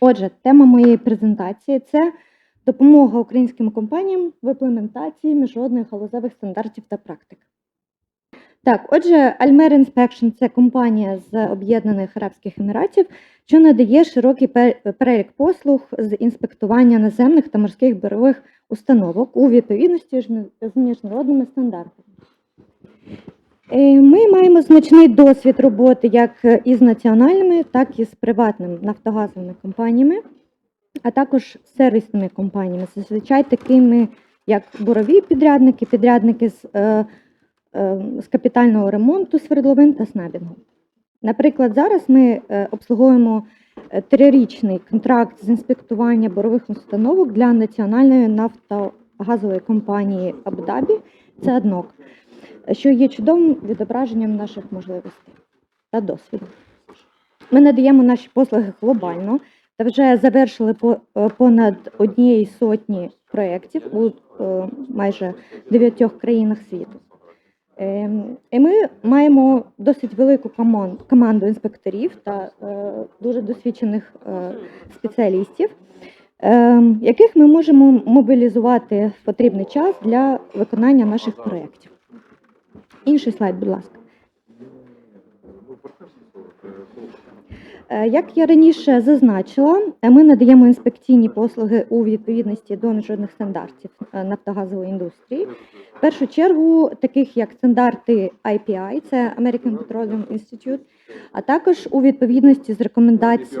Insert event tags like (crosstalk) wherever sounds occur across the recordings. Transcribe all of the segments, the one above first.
Отже, тема моєї презентації це допомога українським компаніям в імплементації міжнародних галузевих стандартів та практик. Так, отже, Almer Inspection – це компанія з Об'єднаних Арабських Еміратів, що надає широкий перелік послуг з інспектування наземних та морських берегових установок у відповідності з міжнародними стандартами. Е, Ми маємо значний досвід роботи як із національними, так і з приватними нафтогазовими компаніями, а також сервісними компаніями, зазвичай такими як бурові підрядники, підрядники з, е, е, з капітального ремонту свердловин та снабінгу. Наприклад, зараз ми е, обслуговуємо е, трирічний контракт з інспектування борових установок для національної нафтогазової компанії Абу-Дабі, це АДНОК, що є чудовим відображенням наших можливостей та досвіду. Ми надаємо наші послуги глобально та вже завершили е, понад однієї сотні проєктів у е, майже дев'ятьох країнах світу. Ем, І ми маємо досить велику команду інспекторів та е, дуже досвідчених спеціалістів, ем, яких ми можемо мобілізувати в потрібний час для виконання наших проєктів. Інший слайд, будь ласка. Е, Як я раніше зазначила, е, ми надаємо інспекційні послуги у відповідності до міжнародних стандартів е, нафтогазової індустрії. В першу чергу, таких як стандарти IPI, це American Petroleum Institute, а також у відповідності з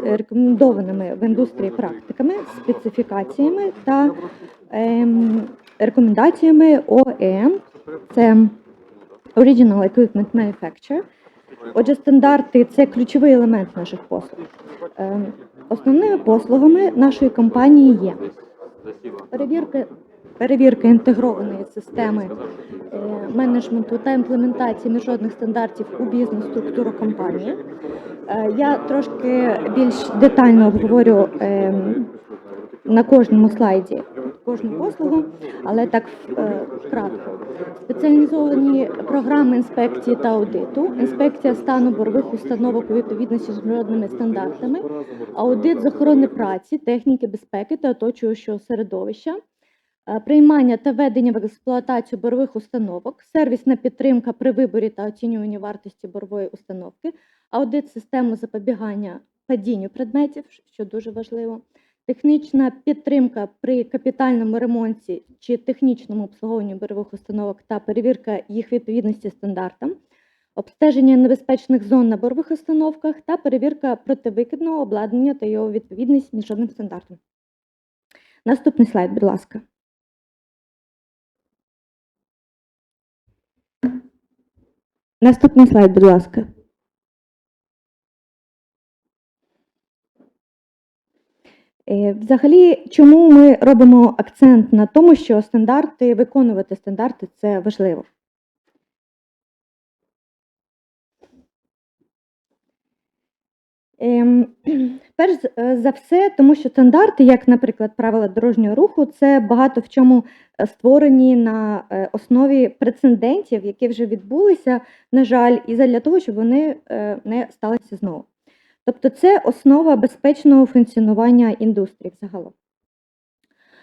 рекомендованими в індустрії практиками, специфікаціями та ем, рекомендаціями ОЕМ, це Original Equipment Manufacturer. Отже, стандарти це ключовий елемент наших послуг. Ем, Основними послугами нашої компанії є перевірка, перевірка інтегрованої системи е, менеджменту та імплементації міжнародних стандартів у бізнес-структуру компанії. Е, Я трошки більш детально обговорю ем, на кожному слайді кожну послугу, але так е, кратко. Спеціалізовані програми інспекції та аудиту, інспекція стану борових установок у відповідності з міжнародними стандартами, аудит з охорони праці, техніки безпеки та оточуючого середовища, е, приймання та введення в експлуатацію борових установок, сервісна підтримка при виборі та оцінюванні вартості борової установки, аудит системи запобігання падінню предметів, що дуже важливо, технічна підтримка при капітальному ремонті чи технічному обслуговуванні борових установок та перевірка їх відповідності стандартам, обстеження небезпечних зон на борових установках та перевірка противикидного обладнання та його відповідність міжнародним стандартам. Наступний слайд, будь ласка. Наступний слайд, будь ласка. Е, Взагалі, чому ми робимо акцент на тому, що стандарти, виконувати стандарти це важливо. Ем, (clears throat) Перш е, за все, тому що стандарти, як, наприклад, правила дорожнього руху, це багато в чому е, створені на е, основі прецедентів, які вже відбулися, на жаль, і для того, щоб вони е, не сталися знову. Тобто це основа безпечного функціонування індустрії взагалом.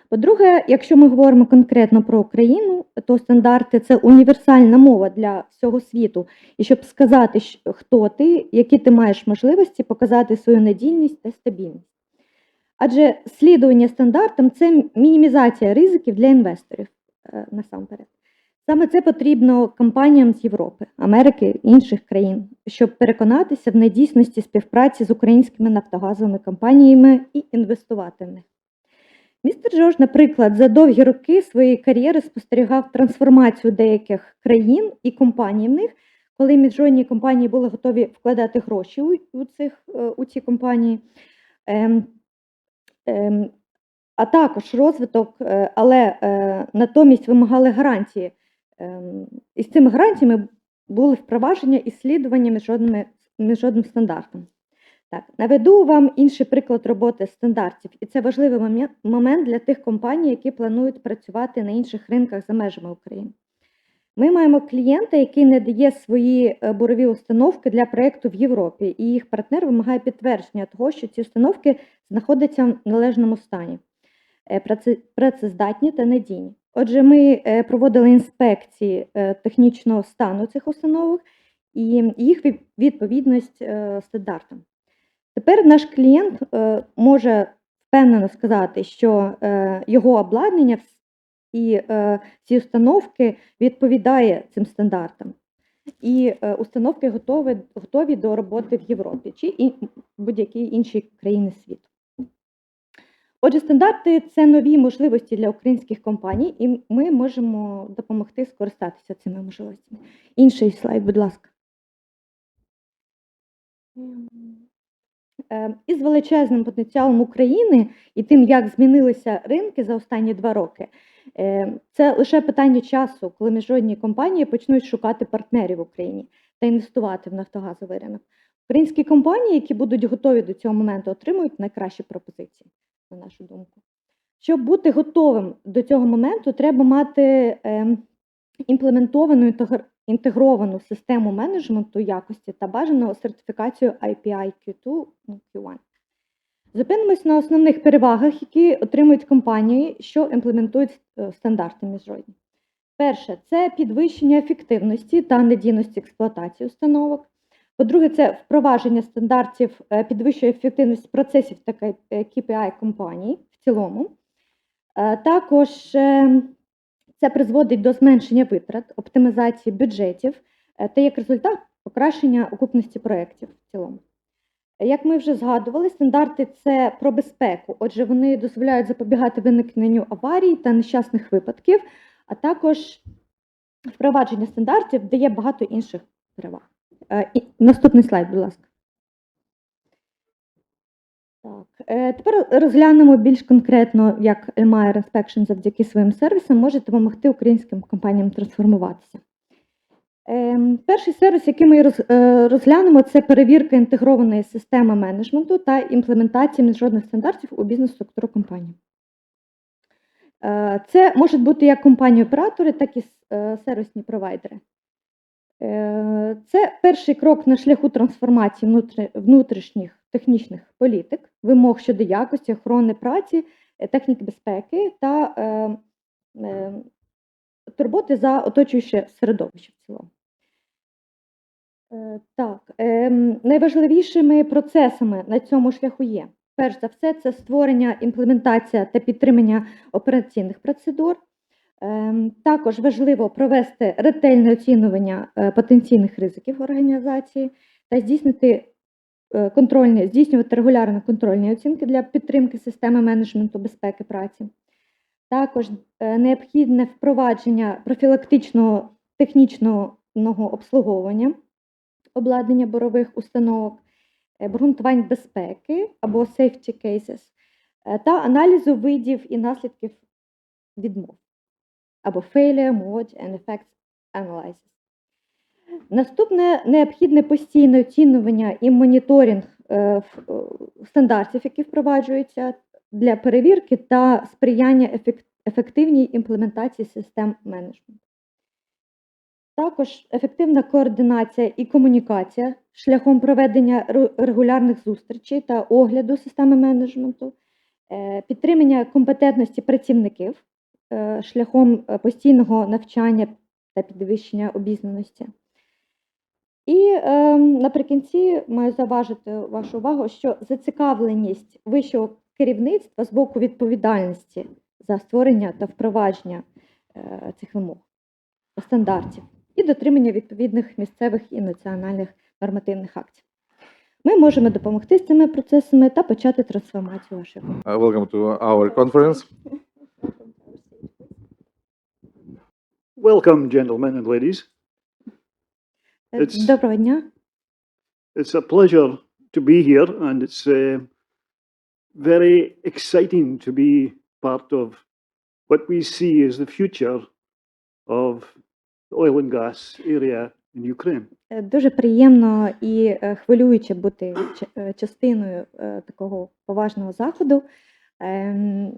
По-друге, якщо ми говоримо конкретно про Україну, то стандарти це універсальна мова для всього світу. І щоб сказати, хто ти, які ти маєш можливості показати свою надійність та стабільність. Адже слідування стандартам це мінімізація ризиків для інвесторів е, насамперед. Саме це потрібно компаніям з Європи, Америки інших країн, щоб переконатися в надійсності співпраці з українськими нафтогазовими компаніями і інвестувати в них. Містер Джордж, наприклад, за довгі роки своєї кар'єри спостерігав трансформацію деяких країн і компаній в них, коли міжнародні компанії були готові вкладати гроші у, у, цих, е, у ці компанії. Ем, ем, а також розвиток, е, але е, натомість вимагали гарантії. Ем, І з цими гарантіями були впровадження і слідування міжнародними- міжнародним стандартам. Так, наведу вам інший приклад роботи стандартів, і це важливий момент- для тих компаній, які планують працювати на інших ринках за межами України. Ми маємо клієнта, який надає свої е, бурові установки для проєкту в Європі, і їх партнер вимагає підтвердження того, що ці установки знаходяться в належному стані, е, працездатні та надійні. Отже, ми е, проводили інспекції е, технічного стану цих установок і їх відповідність е, стандартам. Тепер наш клієнт може впевнено сказати, що його обладнання і ці установки відповідає цим стандартам. І установки готові, готові до роботи в Європі чи будь-якій іншій країні світу. Отже, стандарти це нові можливості для українських компаній, і ми можемо допомогти скористатися цими можливостями. Інший слайд, будь ласка. Е, Із величезним потенціалом України і тим, як змінилися ринки за останні два роки, е, це лише питання часу, коли міжнародні компанії почнуть шукати партнерів в Україні та інвестувати в нафтогазовий ринок. Українські компанії, які будуть готові до цього моменту, отримують найкращі пропозиції, на нашу думку. Щоб бути готовим до цього моменту, треба мати ем, імплементовану інтегровану систему менеджменту якості та бажану сертифікацію IPI Q2 ну, Q1. Зупинимось на основних перевагах, які отримують компанії, що імплементують е, стандарти міжнародні. Перше, це підвищення ефективності та надійності експлуатації установок. По-друге, це впровадження стандартів е, підвищує ефективність процесів та K- е, KPI компаній в цілому. Е, Також це призводить до зменшення витрат, оптимізації бюджетів та як результат покращення окупності проєктів в цілому. Як ми вже згадували, стандарти це про безпеку, отже, вони дозволяють запобігати виникненню аварій та нещасних випадків, а також впровадження стандартів дає багато інших переваг. Е, Наступний слайд, будь ласка. Так, е, тепер розглянемо більш конкретно, як Elmire Inspection завдяки своїм сервісам може допомогти українським компаніям трансформуватися. Ем, Перший сервіс, який ми е, розглянемо, це перевірка інтегрованої системи менеджменту та імплементація міжнародних стандартів у бізнес-структуру компанії. Це можуть бути як компанії-оператори, так і сервісні провайдери. Е, Це перший крок на шляху трансформації внутрішніх технічних політик, вимог щодо якості, охорони праці, е, техніки безпеки та е, е, турботи за оточуюче середовище в цілому. Е, Так, ем, найважливішими процесами на цьому шляху є. Перш за все, це створення, імплементація та підтримання операційних процедур. Ем, Також важливо провести ретельне оцінювання е, потенційних ризиків організації та здійснити е, контрольні, здійснювати регулярно контрольні оцінки для підтримки системи менеджменту безпеки праці. Також е, необхідне впровадження профілактичного технічного обслуговування обладнання борових установок, обґрунтувань безпеки або safety cases, та аналізу видів і наслідків відмов або failure, mode and effects analysis. Наступне необхідне постійне оцінювання і моніторинг е, е, стандартів, які впроваджуються для перевірки та сприяння ефективній імплементації систем менеджменту. Також ефективна координація і комунікація шляхом проведення регулярних зустрічей та огляду системи менеджменту, е, підтримання компетентності працівників шляхом е, постійного навчання та підвищення обізнаності. І е, наприкінці маю заважити вашу увагу, що зацікавленість вищого керівництва з боку відповідальності за створення та впровадження е, цих вимог, стандартів і дотримання відповідних місцевих і національних нормативних актів. Ми можемо допомогти з цими процесами та почати трансформацію вашої. Uh, welcome to our conference. (laughs) Welcome, gentlemen and ladies. Е, It's- Доброго дня. It's a pleasure to be here, and it's uh, very exciting to be part of what we see as the future of the oil and gas area in Ukraine. Е, Дуже приємно і е, хвилююче бути ч- е, частиною е, такого поважного заходу. Ем,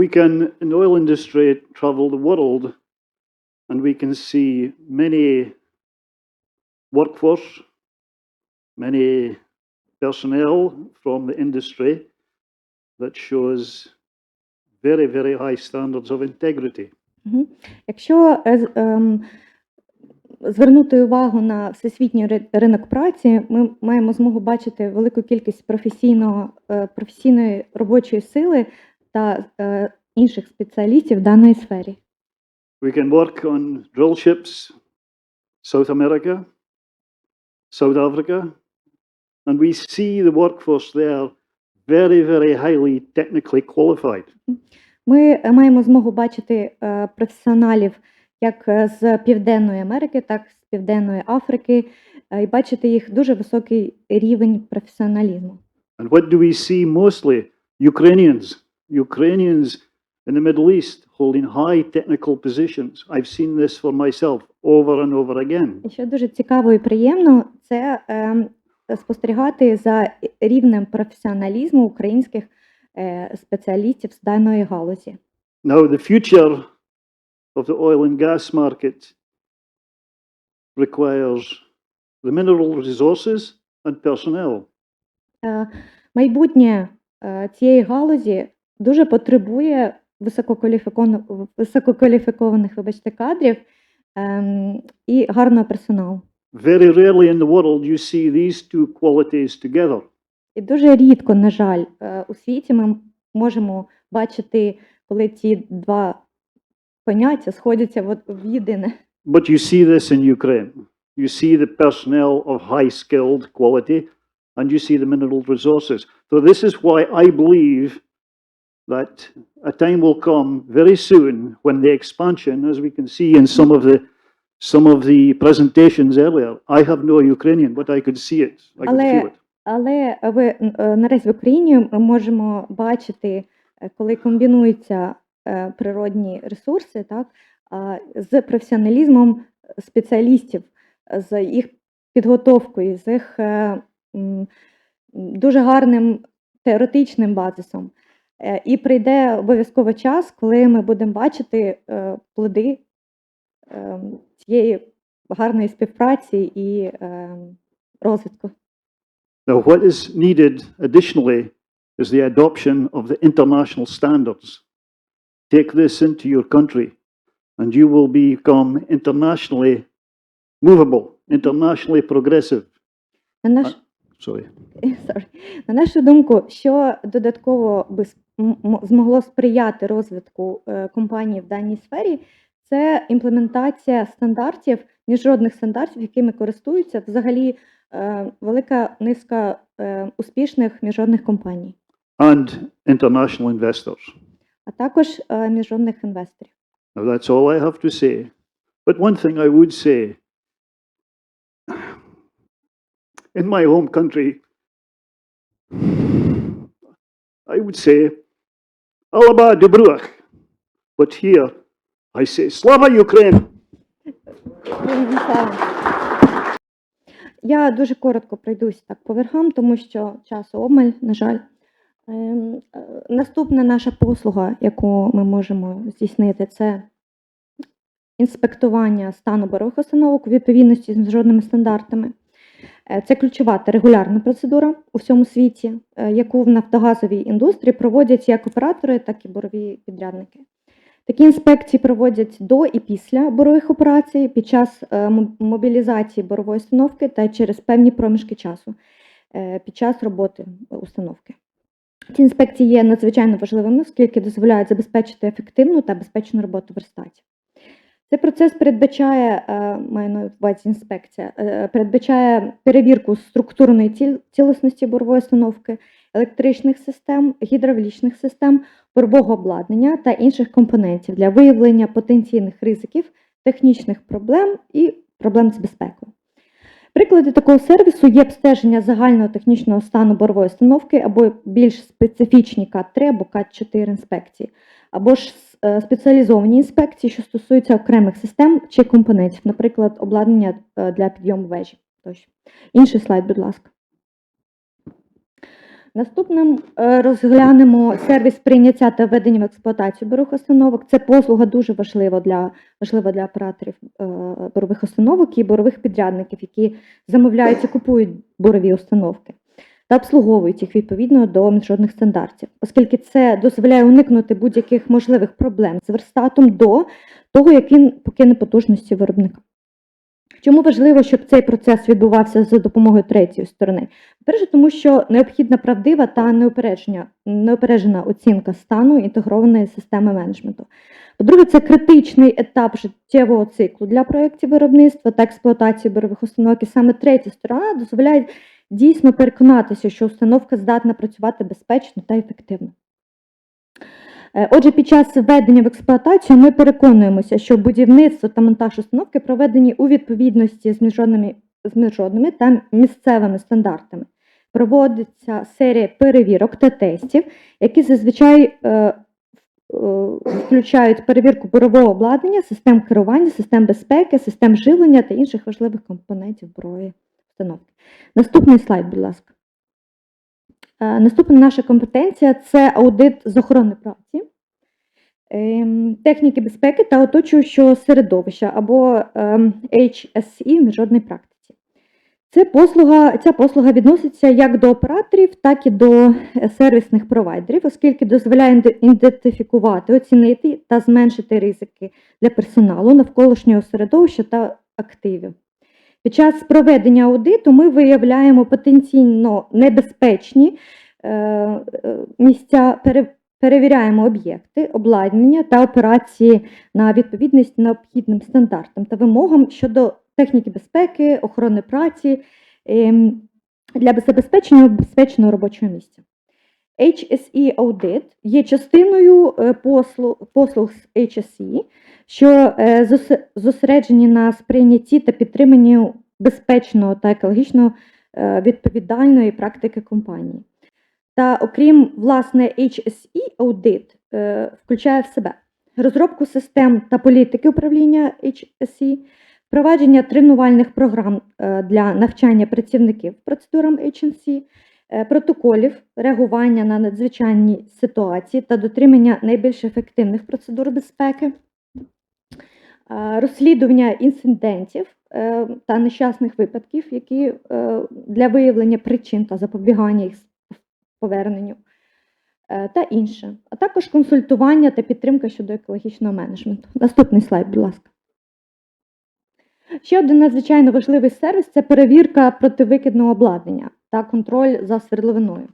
We can, in the oil industry, travel the world and we can see many workforce, many personnel from the industry that shows very, very high standards of integrity. Якщо е, ем, звернути увагу на всесвітній ри- ринок праці, ми маємо змогу бачити велику кількість професійного, е, професійної робочої сили та е, інших спеціалістів в даної сфері. We can work on drill ships, South America, South Africa, and we see the workforce there very, very highly technically qualified. Ми е, маємо змогу бачити е, професіоналів як е, з Південної Америки, так і з Південної Африки, е, і бачити їх дуже високий рівень професіоналізму. And what do we see mostly? Ukrainians. Ukrainians in the Middle East holding high technical positions. I've seen this for myself over and over again. І що дуже цікаво і приємно, це е, спостерігати за рівнем професіоналізму українських е, спеціалістів з даної галузі. Now, the future of the oil and gas market requires the mineral resources and personnel. Е, майбутнє е, цієї галузі дуже потребує висококваліфікованих, висококваліфікованих вибачте, кадрів ем, і гарного персоналу. Very rarely in the world you see these two qualities together. І дуже рідко, на жаль, е, у світі ми можемо бачити, коли ці два поняття сходяться в єдине. But you see this in Ukraine. You see the personnel of high skilled quality and you see the mineral resources. So, this is why I believe that a time will come very soon when the expansion, as we can see in some of the some of the presentations earlier, I have no Ukrainian, but I could see it. I could Ale- feel it. Але ви е, наразі в Україні ми можемо бачити, е, коли комбінуються е, природні ресурси, так, а, з професіоналізмом спеціалістів, з їх підготовкою, з їх е, м, дуже гарним теоретичним базисом. Е, І прийде обов'язково час, коли ми будемо бачити е, плоди е, цієї гарної співпраці і е, розвитку. Now, what is needed additionally is the adoption of the international standards. Take this into your country, and you will become internationally movable, internationally progressive. На наш Sorry. (laughs) Sorry. На нашу думку, що додатково би змогло сприяти розвитку е, компанії в даній сфері, це імплементація стандартів, міжнародних стандартів, якими користуються взагалі е, велика низка е, успішних міжнародних компаній, And international investors. а також міжнародних інвесторів. Now, that's all I have to say. But one thing I would say in my home country, I would say, Alaba de Bruach. But here, I say, Slava Ukraine. Я дуже коротко пройдусь так по верхам, тому що часу обмаль, на жаль. Ем, е, Наступна наша послуга, яку ми можемо здійснити, це інспектування стану борових установок у відповідності з міжнародними стандартами. Е, Це ключова та регулярна процедура у всьому світі, е, яку в нафтогазовій індустрії проводять як оператори, так і борові підрядники. Такі інспекції проводять до і після борових операцій під час е, мобілізації борової установки та через певні проміжки часу під час роботи установки. Ці інспекції є надзвичайно важливими, оскільки дозволяють забезпечити ефективну та безпечну роботу верстатів. Цей процес передбачає, е, маю на увазі інспекція, е, передбачає перевірку структурної ціл- цілісності борової установки, електричних систем, гідравлічних систем, борового обладнання та інших компонентів для виявлення потенційних ризиків, технічних проблем і проблем з безпекою. Приклади такого сервісу є обстеження загального технічного стану борової установки або більш специфічні КАТ-3 або КАТ-4 інспекції, або ж е, спеціалізовані інспекції, що стосуються окремих систем чи компонентів, наприклад, обладнання е, для підйому вежі. Тощо. Інший слайд, будь ласка. Наступним е, розглянемо сервіс прийняття та введення в експлуатацію борових установок. Це послуга дуже важлива для, важлива для операторів борових установок і борових підрядників, які замовляють і купують борові установки та обслуговують їх відповідно до міжнародних стандартів, оскільки це дозволяє уникнути будь-яких можливих проблем з верстатом до того, як він покине потужності виробника. Чому важливо, щоб цей процес відбувався за допомогою третьої сторони? Перше, тому що необхідна правдива та неупереджена, оцінка стану інтегрованої системи менеджменту. По-друге, це критичний етап життєвого циклу для проєктів виробництва та експлуатації борових установок. І саме третя сторона дозволяє дійсно переконатися, що установка здатна працювати безпечно та ефективно. Е, Отже, під час введення в експлуатацію ми переконуємося, що будівництво та монтаж установки проведені у відповідності з міжнародними, з міжнародними та місцевими стандартами. Проводиться серія перевірок та тестів, які зазвичай е, е, включають перевірку бурового обладнання, систем керування, систем безпеки, систем живлення та інших важливих компонентів бурової установки. Наступний слайд, будь ласка. Е, Наступна наша компетенція це аудит з охорони праці, ем, техніки безпеки та оточуючого середовища або ем, HSE в міжнародній практиці. Це послуга, ця послуга відноситься як до операторів, так і до е, сервісних провайдерів, оскільки дозволяє ідентифікувати, оцінити та зменшити ризики для персоналу, навколишнього середовища та активів. Під час проведення аудиту ми виявляємо потенційно небезпечні е, е, місця, перевіряємо об'єкти, обладнання та операції на відповідність необхідним стандартам та вимогам щодо техніки безпеки, охорони праці ем, для забезпечення безпечного робочого місця. HSE аудит є частиною е, послуг, з HSE, що е, зосереджені на сприйнятті та підтриманні безпечного та екологічно е, відповідальної практики компанії. Та окрім власне HSE е, включає в себе розробку систем та політики управління HSE, впровадження тренувальних програм для навчання працівників процедурам е, протоколів реагування на надзвичайні ситуації та дотримання найбільш ефективних процедур безпеки, е, розслідування інцидентів е, та нещасних випадків, які е, для виявлення причин та запобігання їх поверненню е, та інше, а також консультування та підтримка щодо екологічного менеджменту. Наступний слайд, будь ласка. Ще один надзвичайно важливий сервіс це перевірка противикидного обладнання та контроль за свердловиною.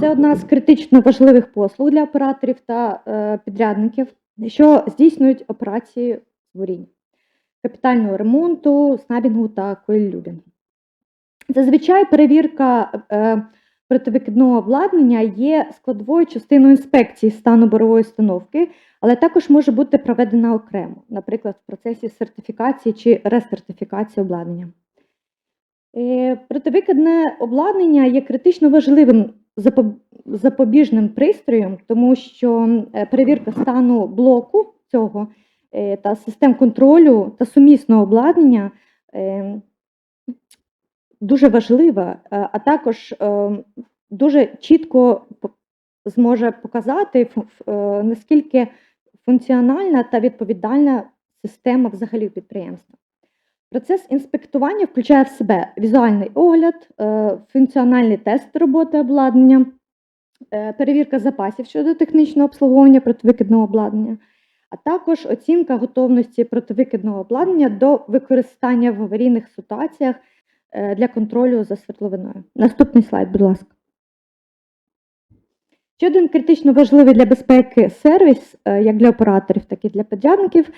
Це одна з критично важливих послуг для операторів та е, підрядників, що здійснюють операції з буріння, капітального ремонту, снабінгу та койлюбінгу. Зазвичай перевірка е, противикидного обладнання є складовою частиною інспекції стану борової установки, але також може бути проведена окремо, наприклад, в процесі сертифікації чи ресертифікації обладнання. Е, Противикидне обладнання є критично важливим запобіжним пристроєм, тому що е, перевірка стану блоку цього е, та систем контролю та сумісного обладнання дуже важлива, а також дуже чітко зможе показати, наскільки функціональна та відповідальна система взагалі підприємства. Процес інспектування включає в себе візуальний огляд, е, функціональний тест роботи обладнання, е, перевірка запасів щодо технічного обслуговування противикидного обладнання, а також оцінка готовності противикидного обладнання до використання в аварійних ситуаціях е, для контролю за свердловиною. Наступний слайд, будь ласка. Ще один критично важливий для безпеки сервіс, як для операторів, так і для підрядників,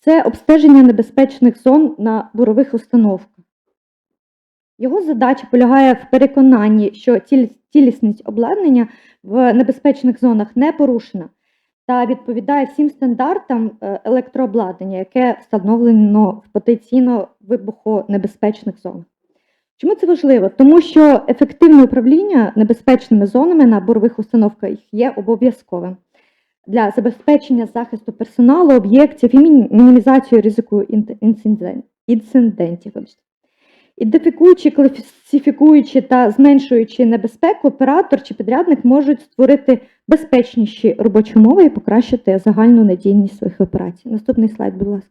це обстеження небезпечних зон на бурових установках. Його задача полягає в переконанні, що цілісність обладнання в небезпечних зонах не порушена та відповідає всім стандартам е, електрообладнання, яке встановлено в потенційно вибухонебезпечних зонах. Чому це важливо? Тому що ефективне управління небезпечними зонами на бурових установках є обов'язковим для забезпечення захисту персоналу, об'єктів і мінімізацію ризику інцидентів. Ідентифікуючи, класифікуючи та зменшуючи небезпеку, оператор чи підрядник можуть створити безпечніші робочі умови і покращити загальну надійність своїх операцій. Наступний слайд, будь ласка.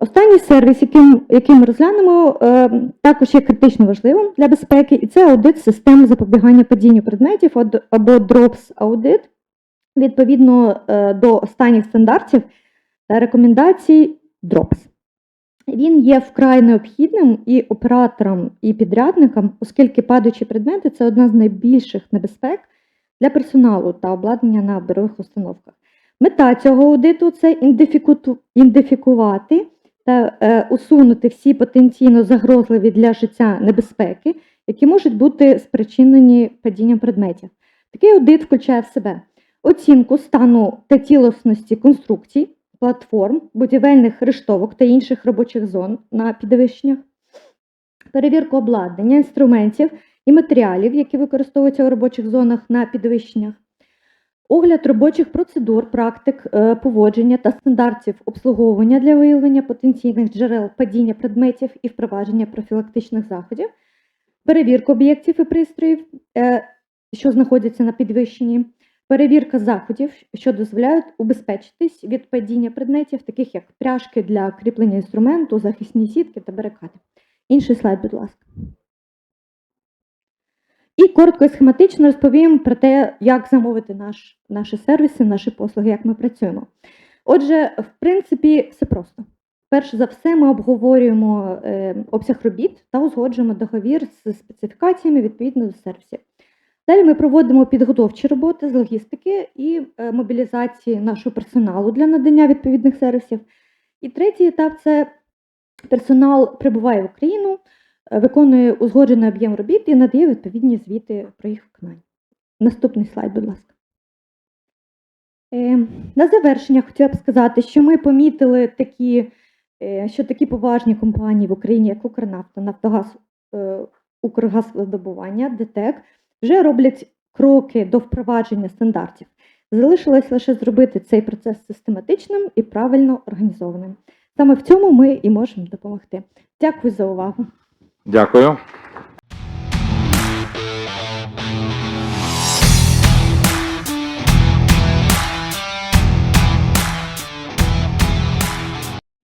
Останній сервіс, який, який ми розглянемо, е, також є критично важливим для безпеки, і це аудит систем запобігання падінню предметів або DROPS аудит відповідно е, до останніх стандартів та рекомендацій DROPS. Він є вкрай необхідним і операторам, і підрядникам, оскільки падаючі предмети це одна з найбільших небезпек для персоналу та обладнання на бирових установках. Мета цього аудиту це ідентифікувати та е, усунути всі потенційно загрозливі для життя небезпеки, які можуть бути спричинені падінням предметів. Такий аудит включає в себе оцінку стану та цілісності конструкцій, платформ, будівельних рештовок та інших робочих зон на підвищеннях, перевірку обладнання, інструментів і матеріалів, які використовуються у робочих зонах на підвищеннях, огляд робочих процедур, практик е, поводження та стандартів обслуговування для виявлення потенційних джерел падіння предметів і впровадження профілактичних заходів, перевірку об'єктів і пристроїв, е, що знаходяться на підвищенні, перевірка заходів, що дозволяють убезпечитись від падіння предметів, таких як пряжки для кріплення інструменту, захисні сітки та барикади. Інший слайд, будь ласка. І коротко і схематично розповім про те, як замовити наш, наші сервіси, наші послуги, як ми працюємо. Отже, в принципі, все просто. Перш за все, ми обговорюємо е, обсяг робіт та узгоджуємо договір з специфікаціями відповідно до сервісів. Далі ми проводимо підготовчі роботи з логістики і е, мобілізації нашого персоналу для надання відповідних сервісів. І третій етап це персонал прибуває в Україну, е, виконує узгоджений об'єм робіт і надає відповідні звіти про їх виконання. Наступний слайд, будь ласка. Е, На завершення хотіла б сказати, що ми помітили такі, що такі поважні компанії в Україні, як Укрнафта, Нафтогаз, Укргазвидобування, ДТЕК, вже роблять кроки до впровадження стандартів. Залишилось лише зробити цей процес систематичним і правильно організованим. Саме в цьому ми і можемо допомогти. Дякую за увагу. Дякую.